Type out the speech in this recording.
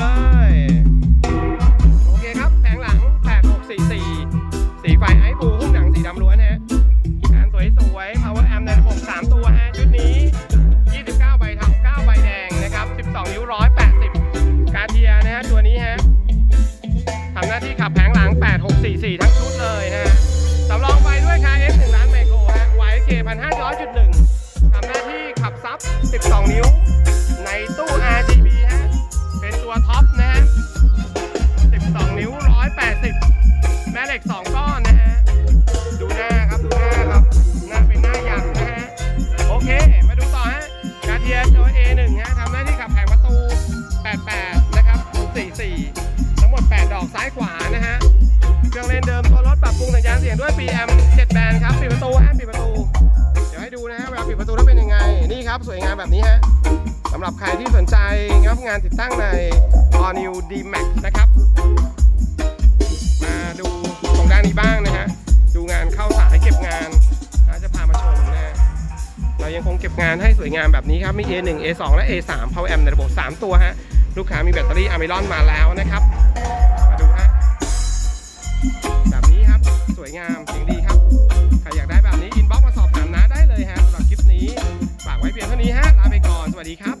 เลย โอเคครับ แผงหลัง 8644 สีไฟไอซ์บูหุ้มหนังสีดำล้วนฮะงานสวยๆ power amp ในระบบ3ตัวฮะ ชุดนี้ 29 ใบเทา9ใบแดงนะครับ 12 นิ้ว 180 กาเทียนะฮะ ตัวนี้ฮะทำหน้าที่ขับแผงหลัง 8644 ทั้งชุดเลยฮะสำรองไฟด้วยคา X 1ล้านไมโครฮะ YK 1,500.1ทำหน้าที่ขับซับ 12 นิ้ว ในตู้ RG 180แม่เหล็ก2ก้อนนะฮะ ดูหน้าครับ ดูหน้าครับ หน้าเป็นหน้ายันนะฮะ โอเค มาดูต่อฮะกาเทียตัว A1 ฮะทำหน้าที่ขับแผงประตู 88 นะครับ44 ทั้งหมด 8 ดอกซ้ายขวานะฮะ เครื่องเล่นเดิมตัวรถปรับปรุงสัญญาณเสียงด้วย PM 7แบนครับ ปิดประตูฮะปิดประตู เดี๋ยวให้ดูนะฮะ เวลาปิดประตูแล้วเป็นยังไง นี่ครับ สวยงามแบบนี้ฮะสำหรับใครที่สนใจงับงานติดตั้งใน All New D Max นะครับายังคงเก็บงานให้สวยงามแบบนี้ครับ มี A1 A2 และ A3 Power Amp ในระบบ 3 ตัวฮะ ลูกค้ามีแบตเตอรี่อะมิลอนมาแล้วนะครับ มาดูฮะ แบบนี้ครับ สวยงามเสียงดีครับ ใครอยากได้แบบนี้ อินบ็อกมาสอบถามนะได้เลยฮะสำหรับคลิปนี้ ฝากไว้เพียงเท่านี้ฮะ ลาไปก่อน สวัสดีครับ